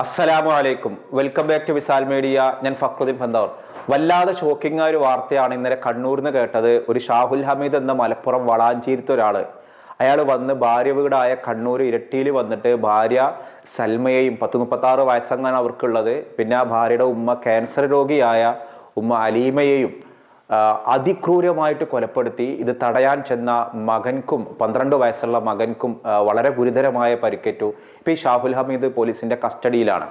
അസ്സലാമു അലൈക്കും welcome back to Visal media. ഞാൻ ഫക്രുദ്ദീൻ ഫന്തവർ വല്ലാതെ ഷോക്കിംഗ് ആയ ഒരു വാർത്തയാണ് ഇന്നലെ കണ്ണൂരിൽ നിന്ന് കേട്ടത്. ഒരു ഷാഹുൽ ഹമീദ് എന്ന മലപ്പുറം വളാഞ്ചേരിത്തെ ഒരാൾ അയാൾ വന്ന് ഭാര്യ വീടായ കണ്ണൂർ ഇരട്ടിയിൽ വന്നിട്ട് ഭാര്യ സൽമയെയും പത്ത് മുപ്പത്താറ് വയസ്സങ്ങാണ് അവർക്കുള്ളത്. പിന്നെ ആ ഭാര്യയുടെ ഉമ്മ ക്യാൻസർ രോഗിയായ ഉമ്മ അലീമയെയും അതിക്രൂരമായിട്ട് കൊലപ്പെടുത്തി. ഇത് തടയാൻ ചെന്ന മകൻക്കും പന്ത്രണ്ട് വയസ്സുള്ള മകൻക്കും വളരെ ഗുരുതരമായ പരിക്കേറ്റു. ഇപ്പോൾ ഈ ഷാഹുൽ ഹമീദ് പോലീസിന്റെ കസ്റ്റഡിയിലാണ്.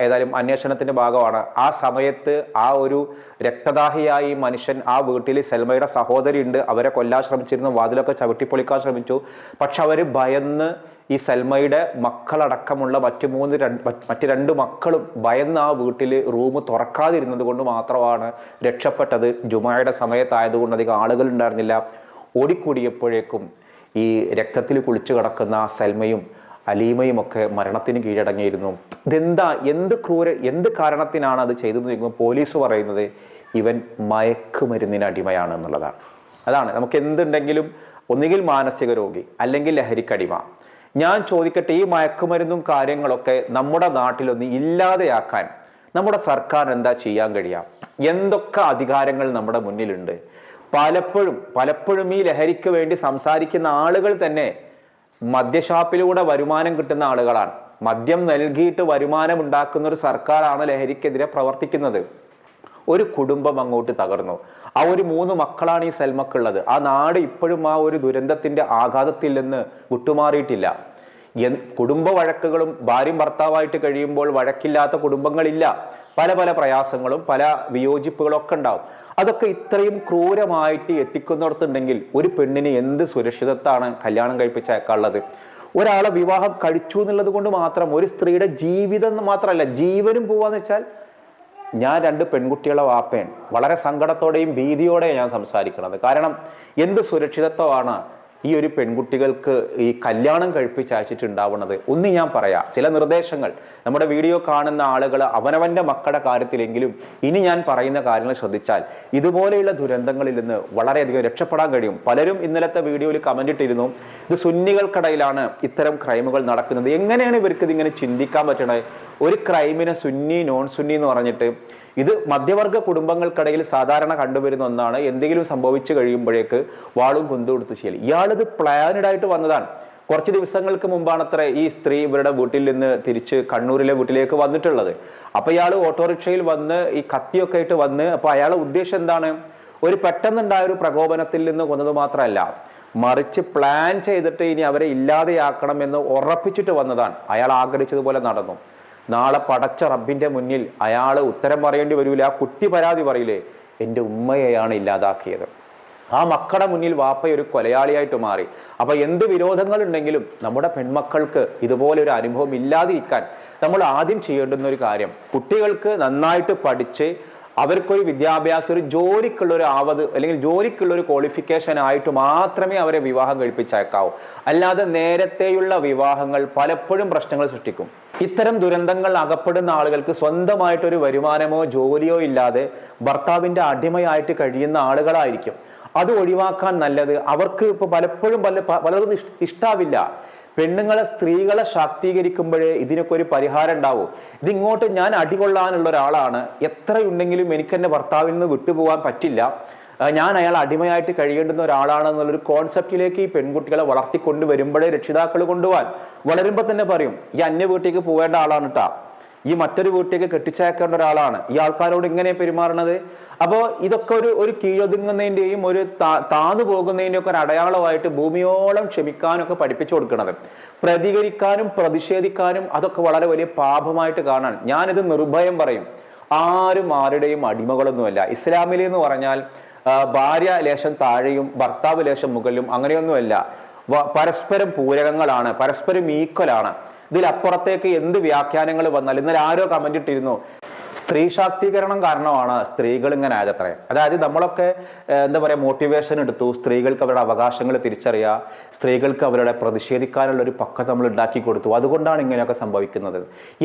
ഏതായാലും അന്വേഷണത്തിന്റെ ഭാഗമാണ്. ആ സമയത്ത് ആ ഒരു രക്തദാഹിയായി മനുഷ്യൻ ആ വീട്ടിൽ സെൽമയുടെ സഹോദരി ഉണ്ട് അവരെ കൊല്ലാൻ ശ്രമിച്ചിരുന്നു. വാതിലൊക്കെ ചവിട്ടിപ്പൊളിക്കാൻ ശ്രമിച്ചു. പക്ഷെ അവർ ഭയന്ന് ഈ സൽമയുടെ മക്കളടക്കമുള്ള മറ്റു മൂന്ന് രണ്ട് മറ്റ് രണ്ട് മക്കളും ഭയന്ന് ആ വീട്ടിൽ റൂം തുറക്കാതിരുന്നത് കൊണ്ട് മാത്രമാണ് രക്ഷപ്പെട്ടത്. ജുമായുടെ സമയത്തായതുകൊണ്ട് അധികം ആളുകൾ ഉണ്ടായിരുന്നില്ല ഓടിക്കൂടിയപ്പോഴേക്കും ഈ രക്തത്തിൽ കുളിച്ചു കിടക്കുന്ന സൽമയും അലീമയും ഒക്കെ മരണത്തിന് കീഴടങ്ങിയിരുന്നു. ഇതെന്താ? എന്ത് ക്രൂര എന്ത് കാരണത്തിനാണ് അത് ചെയ്തതെന്ന് ചോദിക്കുമ്പോൾ പോലീസ് പറയുന്നത് ഇവൻ മയക്കുമരുന്നിന് അടിമയാണ് എന്നുള്ളതാണ് അതാണ്. നമുക്ക് എന്തുണ്ടെങ്കിലും ഒന്നുകിൽ മാനസിക രോഗി അല്ലെങ്കിൽ ലഹരിക്കടിമ. ഞാൻ ചോദിക്കട്ടെ ഈ മയക്കുമരുന്നും കാര്യങ്ങളൊക്കെ നമ്മുടെ നാട്ടിലൊന്ന് ഇല്ലാതെയാക്കാൻ നമ്മുടെ സർക്കാർ എന്താ ചെയ്യാൻ കഴിയാം? എന്തൊക്കെ അധികാരങ്ങൾ നമ്മുടെ മുന്നിലുണ്ട്? പലപ്പോഴും പലപ്പോഴും ഈ ലഹരിക്ക് വേണ്ടി സംസാരിക്കുന്ന ആളുകൾ തന്നെ മദ്യഷാപ്പിലൂടെ വരുമാനം കിട്ടുന്ന ആളുകളാണ്. മദ്യം നൽകിയിട്ട് വരുമാനം ഉണ്ടാക്കുന്ന ഒരു സർക്കാരാണ് ലഹരിക്കെതിരെ പ്രവർത്തിക്കുന്നത്. ഒരു കുടുംബം അങ്ങോട്ട് തകർന്നു. ആ ഒരു മൂന്ന് മക്കളാണ് ഈ സൽമക്കുള്ളത്. ആ നാട് ഇപ്പോഴും ആ ഒരു ദുരന്തത്തിന്റെ ആഘാതത്തിൽ നിന്ന് വിട്ടുമാറിയിട്ടില്ല. കുടുംബ വഴക്കുകളും ഭാര്യയും ഭർത്താവായിട്ട് കഴിയുമ്പോൾ വഴക്കില്ലാത്ത കുടുംബങ്ങളില്ല. പല പല പ്രയാസങ്ങളും പല വിയോജിപ്പുകളും ഒക്കെ ഉണ്ടാവും. അതൊക്കെ ഇത്രയും ക്രൂരമായിട്ട് എത്തിക്കുന്നിടത്തുണ്ടെങ്കിൽ ഒരു പെണ്ണിന് എന്ത് സുരക്ഷിതത്താണ് കല്യാണം കഴിപ്പിച്ചേക്കാനുള്ളത് ഒരാളെ വിവാഹം കഴിച്ചു എന്നുള്ളത് കൊണ്ട് മാത്രം ഒരു സ്ത്രീയുടെ ജീവിതം മാത്രമല്ല ജീവനും പോവാന്ന് വെച്ചാൽ ഞാൻ രണ്ട് പെൺകുട്ടികളെ വാപ്പയാണ്. വളരെ സങ്കടത്തോടെയും ഭീതിയോടെയും ഞാൻ സംസാരിക്കുന്നത്. കാരണം എന്ത് സുരക്ഷിതത്വമാണ് ഈ ഒരു പെൺകുട്ടികൾക്ക് ഈ കല്യാണം കഴിപ്പിച്ചയച്ചിട്ടുണ്ടാവുന്നത് ഒന്ന് ഞാൻ പറയാം. ചില നിർദ്ദേശങ്ങൾ. നമ്മുടെ വീഡിയോ കാണുന്ന ആളുകൾ അവനവന്റെ മക്കളുടെ കാര്യത്തിലെങ്കിലും ഇനി ഞാൻ പറയുന്ന കാര്യങ്ങൾ ശ്രദ്ധിച്ചാൽ ഇതുപോലെയുള്ള ദുരന്തങ്ങളിൽ നിന്ന് വളരെയധികം രക്ഷപ്പെടാൻ കഴിയും. പലരും ഇന്നലത്തെ വീഡിയോയിൽ കമന്റ് ഇട്ടിരുന്നു. ഇത് സുന്നികൾക്കിടയിലാണ് ഇത്തരം ക്രൈമുകൾ നടക്കുന്നത്. എങ്ങനെയാണ് ഇവർക്ക് ഇതിങ്ങനെ ചിന്തിക്കാൻ പറ്റണത് ഒരു ക്രൈമിനെ സുന്നി നോൺ സുന്നി എന്ന് പറഞ്ഞിട്ട് ഇത് മധ്യവർഗ കുടുംബങ്ങൾക്കിടയിൽ സാധാരണ കണ്ടുവരുന്ന ഒന്നാണ്. എന്തെങ്കിലും സംഭവിച്ചു കഴിയുമ്പോഴേക്ക് വാളും കുന്തും കൊടുത്ത് ചെയ്യൽ ഇയാളിത് പ്ലാനഡ് ആയിട്ട് വന്നതാണ്. കുറച്ച് ദിവസങ്ങൾക്ക് മുമ്പാണ് അത്ര ഈ സ്ത്രീ ഇവരുടെ വീട്ടിൽ നിന്ന് തിരിച്ച് കണ്ണൂരിലെ വീട്ടിലേക്ക് വന്നിട്ടുള്ളത്. അപ്പൊ ഇയാൾ ഓട്ടോറിക്ഷയിൽ വന്ന് ഈ കത്തിയൊക്കെ ആയിട്ട് വന്ന് അപ്പൊ അയാളുടെ ഉദ്ദേശം എന്താണ്? ഒരു പെട്ടെന്നുണ്ടായ ഒരു പ്രകോപനത്തിൽ നിന്ന് കൊന്നത് മാത്രമല്ല മറിച്ച് പ്ലാൻ ചെയ്തിട്ട് ഇനി അവരെ ഇല്ലാതെയാക്കണം എന്ന് ഉറപ്പിച്ചിട്ട് വന്നതാണ്. അയാൾ ആഗ്രഹിച്ചതുപോലെ നടന്നു. നാളെ പടച്ച റബ്ബിന്റെ മുന്നിൽ അയാൾ ഉത്തരം പറയേണ്ടി വരൂല ആ കുട്ടി പരാതി പറയില്ലേ? എന്റെ ഉമ്മയെയാണ് ഇല്ലാതാക്കിയത്. ആ മക്കളുടെ മുന്നിൽ വാപ്പ ഒരു കൊലയാളിയായിട്ട് മാറി. അപ്പൊ എന്ത് വിരോധങ്ങൾ ഉണ്ടെങ്കിലും നമ്മുടെ പെൺമക്കൾക്ക് ഇതുപോലെ ഒരു അനുഭവം ഇല്ലാതിരിക്കാൻ നമ്മൾ ആദ്യം ചെയ്യേണ്ടുന്ന ഒരു കാര്യം കുട്ടികൾക്ക് നന്നായിട്ട് പഠിച്ച് അവർക്കൊരു വിദ്യാഭ്യാസം ഒരു ജോലിക്കുള്ള ഒരു ആവത് അല്ലെങ്കിൽ ജോലിക്കുള്ള ഒരു ക്വാളിഫിക്കേഷൻ ആയിട്ട് മാത്രമേ അവരെ വിവാഹം കഴിപ്പിച്ചേക്കാവൂ അല്ലാതെ നേരത്തെയുള്ള വിവാഹങ്ങൾ പലപ്പോഴും പ്രശ്നങ്ങൾ സൃഷ്ടിക്കും. ഇത്തരം ദുരന്തങ്ങൾ അകപ്പെടുന്ന ആളുകൾക്ക് സ്വന്തമായിട്ടൊരു വരുമാനമോ ജോലിയോ ഇല്ലാതെ ഭർത്താവിന്റെ അടിമയായിട്ട് കഴിയുന്ന ആളുകളായിരിക്കും. അത് ഒഴിവാക്കാൻ നല്ലത്. അവർക്ക് ഇപ്പൊ പലപ്പോഴും പല പലർക്കും ഇഷ്ടാവില്ല. പെണ്ണുങ്ങളെ സ്ത്രീകളെ ശാക്തീകരിക്കുമ്പോഴേ ഇതിനൊക്കെ ഒരു പരിഹാരം ഉണ്ടാവൂ. ഇതിങ്ങോട്ട് ഞാൻ അടികൊള്ളാനുള്ള ഒരാളാണ്. എത്രയുണ്ടെങ്കിലും എനിക്ക് എന്റെ ഭർത്താവിൽ നിന്ന് വിട്ടുപോകാൻ പറ്റില്ല. ഞാൻ അയാൾ അടിമയായിട്ട് കഴിയേണ്ടുന്ന ഒരാളാണെന്നുള്ളൊരു കോൺസെപ്റ്റിലേക്ക് ഈ പെൺകുട്ടികളെ വളർത്തിക്കൊണ്ട് വരുമ്പോഴേ രക്ഷിതാക്കൾ കൊണ്ടുപോകാൻ. വളരുമ്പോൾ തന്നെ പറയും ഈ അന്യ വീട്ടിലേക്ക് പോവേണ്ട ആളാണ് കേട്ടാ ഈ മറ്റൊരു വീട്ടിലേക്ക് കെട്ടിച്ചേക്കേണ്ട ഒരാളാണ്. ഈ ആൾക്കാരോട് ഇങ്ങനെ പെരുമാറണത്? അപ്പോൾ ഇതൊക്കെ ഒരു ഒരു കീഴൊതുങ്ങുന്നതിന്റെയും ഒരു താന്നു പോകുന്നതിന്റെ ഒക്കെ ഒരു അടയാളമായിട്ട് ഭൂമിയോളം ക്ഷമിക്കാനൊക്കെ പഠിപ്പിച്ചു കൊടുക്കുന്നത് പ്രതികരിക്കാനും പ്രതിഷേധിക്കാനും അതൊക്കെ വളരെ വലിയ പാപമായിട്ട് കാണാൻ ഞാനിത് നിർഭയം പറയും. ആരും ആരുടെയും അടിമകളൊന്നുമല്ല. ഇസ്ലാമിൽ എന്ന് പറഞ്ഞാൽ ഭാര്യ ലേശം താഴെയും ഭർത്താവ് ലേശം മുകളിലും അങ്ങനെയൊന്നുമല്ല. പരസ്പരം പൂരകങ്ങളാണ് പരസ്പരം ഈക്വലാണ്. ഇതിലപ്പുറത്തേക്ക് എന്ത് വ്യാഖ്യാനങ്ങൾ വന്നാൽ? ഇന്നലെ ആരോ കമന്റ് ഇട്ടിരുന്നു. സ്ത്രീ ശാക്തീകരണം കാരണമാണ് സ്ത്രീകൾ ഇങ്ങനെ ആയതത്രേ അതായത് നമ്മളൊക്കെ എന്താ പറയുക മോട്ടിവേഷൻ എടുത്തു സ്ത്രീകൾക്ക് അവരുടെ അവകാശങ്ങൾ തിരിച്ചറിയുക സ്ത്രീകൾക്ക് അവരുടെ പ്രതിഷേധിക്കാനുള്ള ഒരു പക്ക നമ്മൾ ഉണ്ടാക്കി കൊടുത്തു. അതുകൊണ്ടാണ് ഇങ്ങനെയൊക്കെ സംഭവിക്കുന്നത്.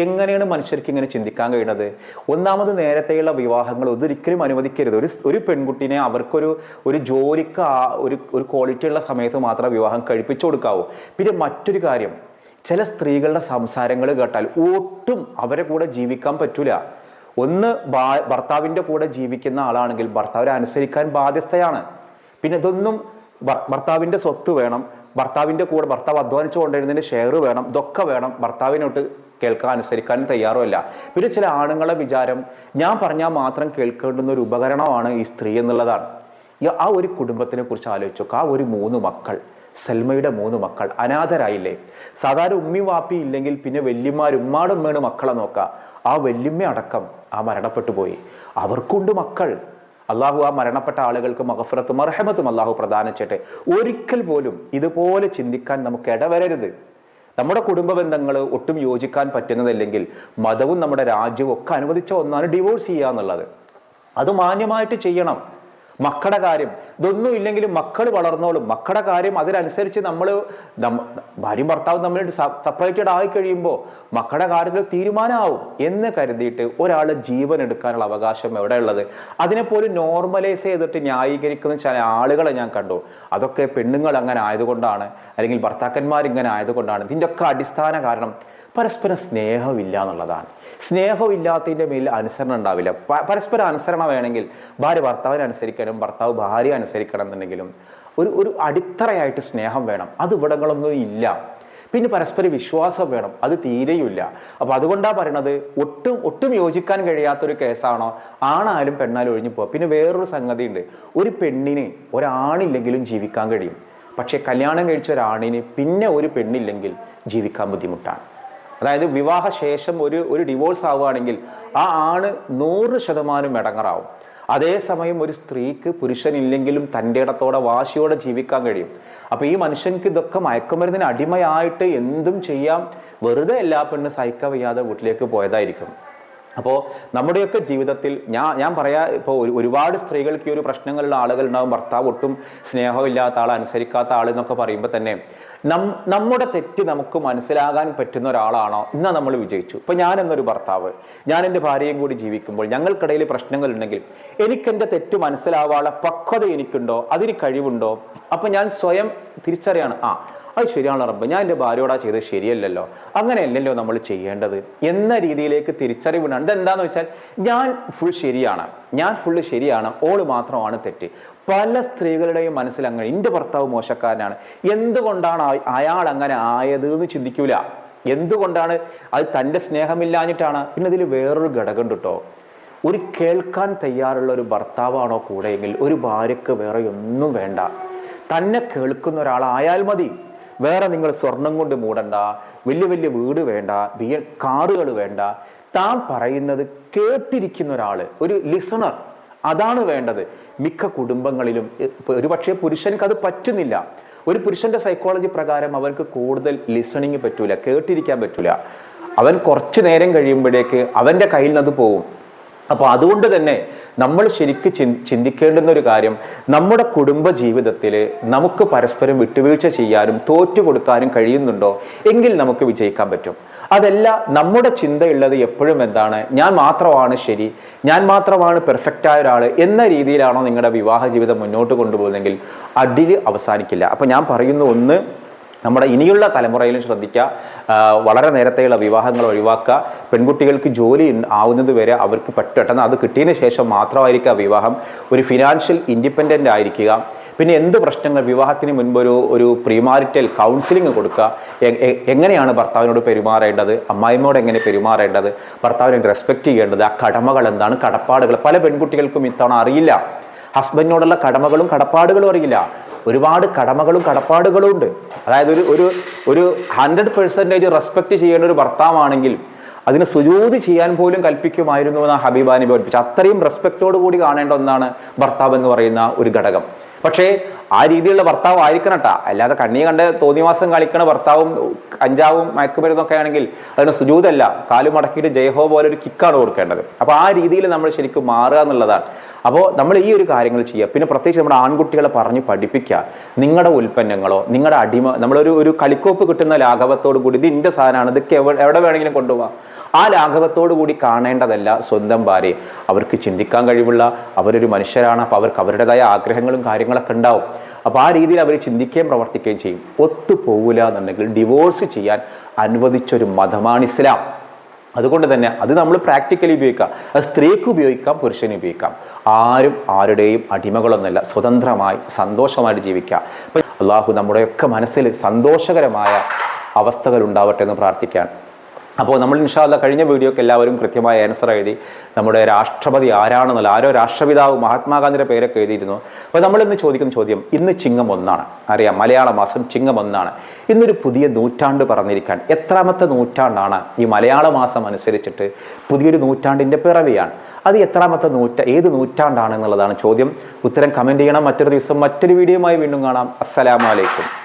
എങ്ങനെയാണ് മനുഷ്യർക്ക് ഇങ്ങനെ ചിന്തിക്കാൻ കഴിയുന്നത്? ഒന്നാമത് നേരത്തെയുള്ള വിവാഹങ്ങൾ ഒതൊരിക്കലും അനുവദിക്കരുത്. ഒരു ഒരു പെൺകുട്ടിനെ അവർക്കൊരു ഒരു ജോലിക്ക് ഒരു ഒരു ക്വാളിറ്റിയുള്ള സമയത്ത് മാത്രം വിവാഹം കഴിപ്പിച്ചു കൊടുക്കാവൂ. പിന്നെ മറ്റൊരു കാര്യം ചില സ്ത്രീകളുടെ സംസാരങ്ങൾ കേട്ടാൽ ഒട്ടും അവരെ കൂടെ ജീവിക്കാൻ പറ്റൂല. ഒന്ന് ഭർത്താവിന്റെ കൂടെ ജീവിക്കുന്ന ആളാണെങ്കിൽ ഭർത്താവിനെ അനുസരിക്കാൻ ബാധ്യസ്ഥയാണ്. പിന്നെ ഇതൊന്നും ഭർ- ഭർത്താവിന്റെ സ്വത്ത് വേണം ഭർത്താവിന്റെ കൂടെ ഭർത്താവ് അധ്വാനിച്ചു കൊണ്ടിരുന്നതിന്റെ ഷെയർ വേണം ഇതൊക്കെ വേണം ഭർത്താവിനോട്ട് കേൾക്കാൻ അനുസരിക്കാൻ തയ്യാറുമല്ല. പിന്നെ ചില ആണുങ്ങളെ വിചാരം ഞാൻ പറഞ്ഞാൽ മാത്രം കേൾക്കേണ്ടുന്ന ഒരു ഉപകരണമാണ് ഈ സ്ത്രീ എന്നുള്ളതാണ്. ആ ഒരു കുടുംബത്തിനെ കുറിച്ച് ആലോചിച്ചു ആ ഒരു മൂന്ന് മക്കൾ സൽമയുടെ മൂന്ന് മക്കൾ അനാഥരായില്ലേ? സാധാരണ ഉമ്മി വാപ്പി ഇല്ലെങ്കിൽ പിന്നെ വല്യമാരും ഉമ്മാടും ഉമ്മയാണ് മക്കളെ നോക്കുക ആ വല്യമ്മ അടക്കം ആ മരണപ്പെട്ടു പോയി. അവർക്കുണ്ട് മക്കൾ. അള്ളാഹു ആ മരണപ്പെട്ട ആളുകൾക്ക് മഹഫറത്തും അർഹമത്തും അള്ളാഹു പ്രദാനം ചെയ്യട്ടെ ഒരിക്കൽ പോലും ഇതുപോലെ ചിന്തിക്കാൻ നമുക്ക് ഇടവരരുത്. നമ്മുടെ കുടുംബ ബന്ധങ്ങൾ ഒട്ടും യോജിക്കാൻ പറ്റുന്നതല്ലെങ്കിൽ മതവും നമ്മുടെ രാജ്യവും ഒക്കെ അനുവദിച്ച ഒന്നാണ് ഡിവോഴ്സ് ചെയ്യുക എന്നുള്ളത്. അത് മാന്യമായിട്ട് ചെയ്യണം. മക്കളുടെ കാര്യം. ഇതൊന്നും ഇല്ലെങ്കിലും മക്കൾ വളർന്നോളും. മക്കളുടെ കാര്യം അതിനനുസരിച്ച് നമ്മൾ ഭാര്യയും ഭർത്താവും തമ്മിൽ സെപ്പറേറ്റഡ് ആയി കഴിയുമ്പോൾ മക്കളുടെ കാര്യത്തിൽ തീരുമാനമാവും എന്ന് കരുതിയിട്ട് ഒരാൾ ജീവൻ എടുക്കാനുള്ള അവകാശം എവിടെയുള്ളത്? അതിനെപ്പോലും നോർമലൈസ് ചെയ്തിട്ട് ന്യായീകരിക്കുന്ന ചില ആളുകളെ ഞാൻ കണ്ടു. അതൊക്കെ പെണ്ണുങ്ങൾ അങ്ങനെ ആയതുകൊണ്ടാണ്. അല്ലെങ്കിൽ ഭർത്താക്കന്മാർ ഇങ്ങനെ ആയതുകൊണ്ടാണ്. ഇതിന്റെ ഒക്കെ അടിസ്ഥാന കാരണം പരസ്പരം സ്നേഹമില്ല എന്നുള്ളതാണ് സ്നേഹമില്ലാത്തതിന്റെ മേലിൽ അനുസരണം ഉണ്ടാവില്ല. പരസ്പര അനുസരണ വേണമെങ്കിൽ ഭാര്യ ഭർത്താവിനെ അനുസരിക്കണം ഭർത്താവ് ഭാര്യ അനുസരിക്കണം എന്നുണ്ടെങ്കിലും ഒരു ഒരു അടിത്തറയായിട്ട് സ്നേഹം വേണം. അത് ഇവിടങ്ങളൊന്നും ഇല്ല. പിന്നെ പരസ്പര വിശ്വാസം വേണം. അത് തീരെയില്ല അപ്പോൾ അതുകൊണ്ടാണ് പറയണത് ഒട്ടും ഒട്ടും യോജിക്കാൻ കഴിയാത്തൊരു കേസാണോ? ആണായാലും പെണ്ണാലും ഒഴിഞ്ഞു പോവുക. പിന്നെ വേറൊരു സംഗതി ഉണ്ട് ഒരു പെണ്ണിന് ഒരാണില്ലെങ്കിലും ജീവിക്കാൻ കഴിയും. പക്ഷേ കല്യാണം കഴിച്ച ഒരാണിന് പിന്നെ ഒരു പെണ്ണില്ലെങ്കിൽ ജീവിക്കാൻ ബുദ്ധിമുട്ടാണ്. അതായത് വിവാഹശേഷം ഒരു ഒരു ഡിവോഴ്സ് ആവുകയാണെങ്കിൽ ആ ആണ് നൂറ് ശതമാനം ഇടങ്ങറാവും. അതേസമയം ഒരു സ്ത്രീക്ക് പുരുഷനില്ലെങ്കിലും തന്റെ ഇടത്തോടെ വാശിയോടെ ജീവിക്കാൻ കഴിയും. അപ്പോൾ ഈ മനുഷ്യൻക്ക് ഇതൊക്കെ മയക്കുമരുന്നിന് അടിമയായിട്ട് എന്തും ചെയ്യാം. വെറുതെ എല്ലാ പെണ്ണ് വയ്യാതെ വീട്ടിലേക്ക് പോയതായിരിക്കും. അപ്പോൾ നമ്മുടെയൊക്കെ ജീവിതത്തിൽ ഞാൻ ഞാൻ പറയാ ഇപ്പോൾ ഒരു ഒരുപാട് സ്ത്രീകൾക്ക് ഈ ഒരു പ്രശ്നങ്ങളുള്ള ആളുകൾ ഉണ്ടാകും ഭർത്താവ് ഒട്ടും സ്നേഹമില്ലാത്ത ആൾ അനുസരിക്കാത്ത ആൾ എന്നൊക്കെ പറയുമ്പോൾ തന്നെ നം നമ്മുടെ തെറ്റ് നമുക്ക് മനസ്സിലാകാൻ പറ്റുന്ന ഒരാളാണോ? ഇന്നാ നമ്മൾ വിജയിച്ചു. ഇപ്പൊ ഞാൻ എന്നൊരു ഭർത്താവ് ഞാൻ എന്റെ ഭാര്യയും കൂടി ജീവിക്കുമ്പോൾ ഞങ്ങൾക്കിടയിൽ പ്രശ്നങ്ങൾ ഉണ്ടെങ്കിൽ എനിക്ക് എന്റെ തെറ്റ് മനസ്സിലാവാനുള്ള പക്വത എനിക്കുണ്ടോ? അതിന് കഴിവുണ്ടോ? അപ്പൊ ഞാൻ സ്വയം തിരിച്ചറിയാണ് ആ അത് ശരിയാണ് റബ്ബ്. ഞാൻ എന്റെ ഭാര്യയോടാ ചെയ്തത് ശരിയല്ലല്ലോ. അങ്ങനെയല്ലല്ലോ നമ്മൾ ചെയ്യേണ്ടത്. എന്ന രീതിയിലേക്ക് തിരിച്ചറിവുണ്ട് എന്താന്ന് വെച്ചാൽ ഞാൻ ഫുൾ ശരിയാണ്. ഞാൻ ഫുള്ള് ശരിയാണ്. ഓൾ മാത്രമാണ് തെറ്റ്. പല സ്ത്രീകളുടെയും മനസ്സിൽ അങ്ങനെ എന്റെ ഭർത്താവ് മോശക്കാരനാണ്. എന്തുകൊണ്ടാണ് അയാൾ അങ്ങനെ ആയത് എന്ന് ചിന്തിക്കൂല. എന്തുകൊണ്ടാണ്? അത് തന്റെ സ്നേഹമില്ലാഞ്ഞിട്ടാണ്. പിന്നെ ഇതിൽ വേറൊരു ഘടകം കേട്ടോ ഒരു കേൾക്കാൻ തയ്യാറുള്ള ഒരു ഭർത്താവാണോ കൂടെയെങ്കിൽ ഒരു ഭാര്യക്ക് വേറെ ഒന്നും വേണ്ട. തന്നെ കേൾക്കുന്ന ഒരാളായാൽ മതി. വേറെ നിങ്ങൾ സ്വർണം കൊണ്ട് മൂടണ്ട വലിയ വലിയ വീട് വേണ്ട ബി കാറുകൾ വേണ്ട. താൻ പറയുന്നത് കേട്ടിരിക്കുന്ന ഒരാൾ ഒരു ലിസണർ അതാണ് വേണ്ടത്. മിക്ക കുടുംബങ്ങളിലും ഒരു ഒരുപക്ഷെ പുരുഷൻക്ക് അത് പറ്റുന്നില്ല. ഒരു പുരുഷന്റെ സൈക്കോളജി പ്രകാരം അവർക്ക് കൂടുതൽ ലിസണിങ് പറ്റൂല കേട്ടിരിക്കാൻ പറ്റൂല. അവൻ കുറച്ചു നേരം കഴിയുമ്പോഴേക്ക് അവന്റെ കയ്യിൽ നിന്ന് അത് പോവും. അപ്പോൾ അതുകൊണ്ട് തന്നെ നമ്മൾ ശരിക്ക് ചിന്തിക്കേണ്ടുന്ന ഒരു കാര്യം നമ്മുടെ കുടുംബ ജീവിതത്തിൽ നമുക്ക് പരസ്പരം വിട്ടുവീഴ്ച ചെയ്യാനും തോറ്റു കൊടുക്കാനും കഴിയുന്നുണ്ടോ? എങ്കിൽ നമുക്ക് വിജയിക്കാൻ പറ്റും. അതല്ല നമ്മുടെ ചിന്തയുള്ളത് എപ്പോഴും എന്താണ്? ഞാൻ മാത്രമാണ് ശരി ഞാൻ മാത്രമാണ് പെർഫെക്റ്റ് ആയ ഒരാൾ എന്ന രീതിയിലാണോ നിങ്ങളുടെ വിവാഹ ജീവിതം മുന്നോട്ട് കൊണ്ടുപോകുന്നതെങ്കിൽ അടിയിൽ അവസാനിക്കില്ല. അപ്പം ഞാൻ പറയുന്ന ഒന്ന് നമ്മുടെ ഇനിയുള്ള തലമുറയിലും ശ്രദ്ധിക്കുക വളരെ നേരത്തെയുള്ള വിവാഹങ്ങൾ ഒഴിവാക്കുക പെൺകുട്ടികൾക്ക് ജോലി ആവുന്നത് വരെ അവർക്ക് പെട്ടെന്ന് അത് കിട്ടിയതിന് ശേഷം മാത്രമായിരിക്കുക വിവാഹം. ഒരു ഫിനാൻഷ്യൽ ഇൻഡിപെൻഡന്റ് ആയിരിക്കുക. പിന്നെ എന്ത് പ്രശ്നങ്ങൾ? വിവാഹത്തിന് മുൻപ് ഒരു ഒരു പ്രീമാരിറ്റൽ കൗൺസിലിംഗ് കൊടുക്കുക എങ്ങനെയാണ് ഭർത്താവിനോട് പെരുമാറേണ്ടത്? അമ്മായിമ്മയോട് എങ്ങനെ പെരുമാറേണ്ടത്? ഭർത്താവിനെ റെസ്പെക്റ്റ് ചെയ്യേണ്ടത്? ആ കടമകൾ എന്താണ്? കടപ്പാടുകൾ. പല പെൺകുട്ടികൾക്കും ഇത്തവണ അറിയില്ല. ഹസ്ബൻഡിനോടുള്ള കടമകളും കടപ്പാടുകളും അറിയില്ല. ഒരുപാട് കടമകളും കടപ്പാടുകളും ഉണ്ട്. അതായത് ഒരു ഒരു ഒരു ഹൺഡ്രഡ് പെർസെന്റേജ് റെസ്പെക്ട് ചെയ്യേണ്ട ഒരു ഭർത്താവാണെങ്കിൽ അതിന് സുജൂതി ചെയ്യാൻ പോലും കൽപ്പിക്കുമായിരുന്നു എന്ന് ഹബീബാനി പഠിപ്പിച്ചു അത്രയും റെസ്പെക്റ്റോട് കൂടി കാണേണ്ട ഒന്നാണ് ഭർത്താവ് എന്ന് പറയുന്ന ഒരു ഘടകം. പക്ഷേ ആ രീതിയിലുള്ള ഭർത്താവ് ആയിരിക്കണം കേട്ടോ അല്ലാതെ കണ്ണി കണ്ട് തോന്നിവാസം കളിക്കണ ഭർത്താവും കഞ്ചാവും മയക്കുമരുന്നൊക്കെ ആണെങ്കിൽ അതിന് സുജൂതല്ല. കാലു മടക്കിയിട്ട് ജയഹോ പോലെ ഒരു കിക്കാണ് കൊടുക്കേണ്ടത്. അപ്പോൾ ആ രീതിയിൽ നമ്മൾ ശരിക്കും മാറുക എന്നുള്ളതാണ്. അപ്പോൾ നമ്മൾ ഈ ഒരു കാര്യങ്ങൾ ചെയ്യുക. പിന്നെ പ്രത്യേകിച്ച് നമ്മുടെ ആൺകുട്ടികളെ പറഞ്ഞ് പഠിപ്പിക്കുക. നിങ്ങളുടെ ഉൽപ്പന്നങ്ങളോ നിങ്ങളുടെ അടിമ നമ്മളൊരു ഒരു കളിക്കോപ്പ് കിട്ടുന്ന ലാഘവത്തോടു കൂടി ഇത് ഇന്റെ സാധനമാണ്. ഇതൊക്കെ എവിടെ എവിടെ വേണമെങ്കിലും കൊണ്ടുപോകാം ആ ലാഘവത്തോടു കൂടി കാണേണ്ടതല്ല സ്വന്തം ഭാര്യ അവർക്ക് ചിന്തിക്കാൻ കഴിവുള്ള അവരൊരു മനുഷ്യരാണ്. അപ്പോൾ അവർക്ക് അവരുടേതായ ആഗ്രഹങ്ങളും കാര്യങ്ങളൊക്കെ ഉണ്ടാവും. അപ്പോൾ ആ രീതിയിൽ അവർ ചിന്തിക്കുകയും പ്രവർത്തിക്കുകയും ചെയ്യും. ഒത്തുപോകില്ല എന്നുണ്ടെങ്കിൽ ഡിവോഴ്സ് ചെയ്യാൻ അനുവദിച്ചൊരു മതമാണ് ഇസ്ലാം. അതുകൊണ്ട് തന്നെ അത് നമ്മൾ പ്രാക്ടിക്കലി ഉപയോഗിക്കാം. അത് സ്ത്രീക്ക് ഉപയോഗിക്കാം പുരുഷന് ഉപയോഗിക്കാം. ആരും ആരുടെയും അടിമകളൊന്നുമല്ല. സ്വതന്ത്രമായി സന്തോഷമായിട്ട് ജീവിക്കാം അള്ളാഹു നമ്മുടെയൊക്കെ മനസ്സിൽ സന്തോഷകരമായ അവസ്ഥകൾ ഉണ്ടാവട്ടെ എന്ന് പ്രാർത്ഥിക്കാൻ അപ്പോൾ നമ്മൾ ഇൻഷാല്ല കഴിഞ്ഞ വീഡിയോക്ക് എല്ലാവരും കൃത്യമായ ആൻസർ എഴുതി. നമ്മുടെ രാഷ്ട്രപതി ആരാണെന്നല്ല ആരോ രാഷ്ട്രപിതാവ് മഹാത്മാഗാന്ധിയുടെ പേരൊക്കെ എഴുതിയിരുന്നു. അപ്പോൾ നമ്മൾ ഇന്ന് ചോദിക്കുന്ന ചോദ്യം ഇന്ന് ചിങ്ങം ഒന്നാണ്. അറിയാം മലയാള മാസം ചിങ്ങം ഒന്നാണ്. ഇന്നൊരു പുതിയ നൂറ്റാണ്ട് പറഞ്ഞിരിക്കാൻ എത്രാമത്തെ നൂറ്റാണ്ടാണ് ഈ മലയാള മാസം അനുസരിച്ചിട്ട് പുതിയൊരു നൂറ്റാണ്ടിന്റെ പിറവിയാണ്? അത് എത്രാമത്തെ നൂറ്റ ഏത് നൂറ്റാണ്ടാണ് എന്നുള്ളതാണ് ചോദ്യം. ഉത്തരം കമന്റ് ചെയ്യണം. മറ്റൊരു ദിവസം മറ്റൊരു വീഡിയോയുമായി വീണ്ടും കാണാം. അസ്സലാമലൈക്കും